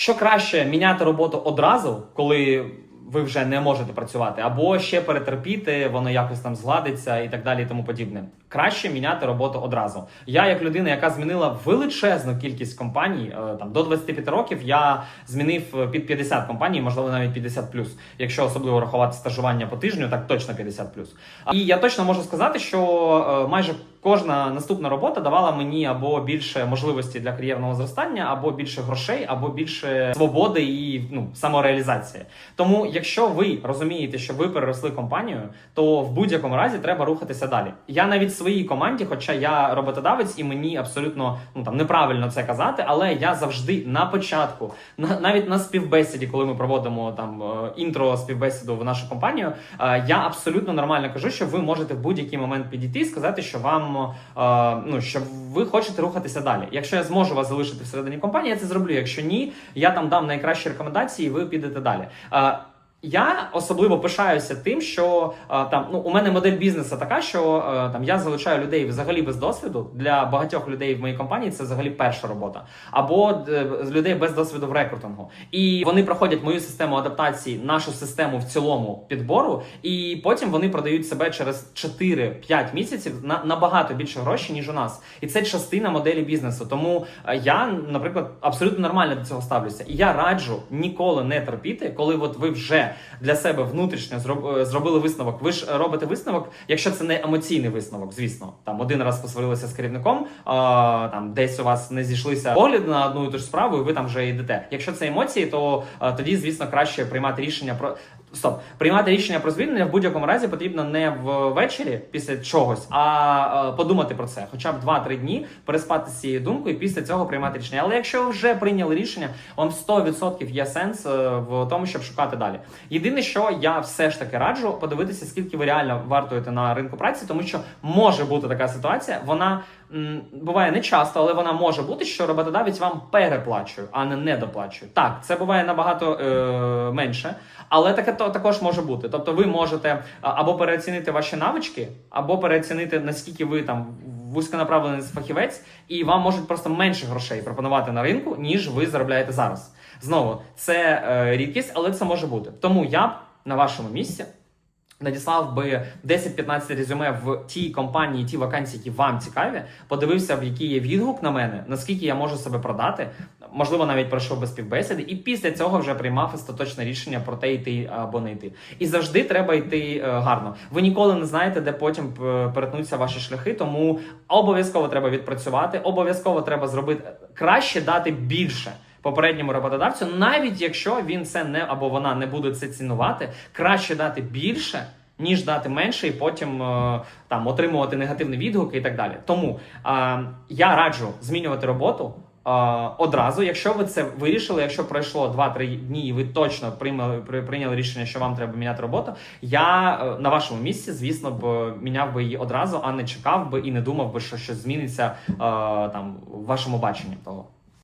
Що краще міняти роботу одразу, коли ви вже не можете працювати, або ще перетерпіти, воно якось там згладиться і так далі, і тому подібне. Краще міняти роботу одразу. Я, як людина, яка змінила величезну кількість компаній, е, там до 25 років, я змінив е, під 50 компаній, можливо, навіть 50 Якщо особливо рахувати стажування по тижню, так точно 50 І я точно можу сказати, що е, майже кожна наступна робота давала мені або більше можливості для кар'єрного зростання, або більше грошей, або більше свободи і ну самореалізації. Тому, якщо ви розумієте, що ви переросли компанію, то в будь-якому разі треба рухатися далі. Я навіть своїй команді, хоча я роботодавець, і мені абсолютно ну там неправильно це казати, але я завжди на початку, на навіть на співбесіді, коли ми проводимо там е, інтро співбесіду в нашу компанію, е, я абсолютно нормально кажу, що ви можете в будь-який момент підійти і сказати, що вам е, ну що ви хочете рухатися далі. Якщо я зможу вас залишити всередині компанії, я це зроблю. Якщо ні, я там дам найкращі рекомендації, і ви підете далі. Я особливо пишаюся тим, що е, там ну у мене модель бізнесу така, що е, там я залучаю людей взагалі без досвіду. Для багатьох людей в моїй компанії це взагалі перша робота, або е, людей без досвіду в рекрутингу. І вони проходять мою систему адаптації, нашу систему в цілому підбору, і потім вони продають себе через 4-5 місяців на набагато більше грошей, ніж у нас. І це частина моделі бізнесу. Тому я, наприклад, абсолютно нормально до цього ставлюся. І я раджу ніколи не терпіти, коли от ви вже для себе внутрішньо е, зробили висновок. Ви ж робите висновок, якщо це не емоційний висновок, звісно. Там один раз посварилися з керівником, а, там десь у вас не зійшлися погляди на одну і ту ж справу, і ви там вже йдете. Якщо це емоції, то а, тоді, звісно, краще приймати рішення про. Стоп, приймати рішення про звільнення в будь-якому разі потрібно не ввечері після чогось, а е, подумати про це, хоча б 2-3 дні переспати з цією думкою, і після цього приймати рішення. Але якщо ви вже прийняли рішення, вам 100% є сенс е, в тому, щоб шукати далі. Єдине, що я все ж таки раджу подивитися, скільки ви реально вартуєте на ринку праці, тому що може бути така ситуація. Вона буває не часто, але вона може бути, що роботодавець вам переплачує, а не недоплачує. Так, це буває набагато е, менше, але таке то також може бути. Тобто, ви можете або переоцінити ваші навички, або переоцінити наскільки ви там вузьконаправлений фахівець, і вам можуть просто менше грошей пропонувати на ринку, ніж ви заробляєте зараз. Знову це е, рідкість, але це може бути. Тому я на вашому місці. Надіслав би 10-15 резюме в тій компанії, ті вакансії, які вам цікаві. Подивився, в який є відгук на мене, наскільки я можу себе продати. Можливо, навіть пройшов без співбесіди, і після цього вже приймав остаточне рішення про те, йти або не йти. І завжди треба йти е, гарно. Ви ніколи не знаєте, де потім е, перетнуться ваші шляхи, тому обов'язково треба відпрацювати. Обов'язково треба зробити краще дати більше попередньому роботодавцю, навіть якщо він це не або вона не буде це цінувати, краще дати більше. Ніж дати менше і потім е, там отримувати негативні відгуки і так далі. Тому е, я раджу змінювати роботу е, одразу. Якщо ви це вирішили, якщо пройшло 2-3 дні, і ви точно прийняли, прийняли рішення, що вам треба міняти роботу. Я на вашому місці, звісно, б міняв би її одразу, а не чекав би і не думав би, що щось зміниться е, там в вашому баченні того.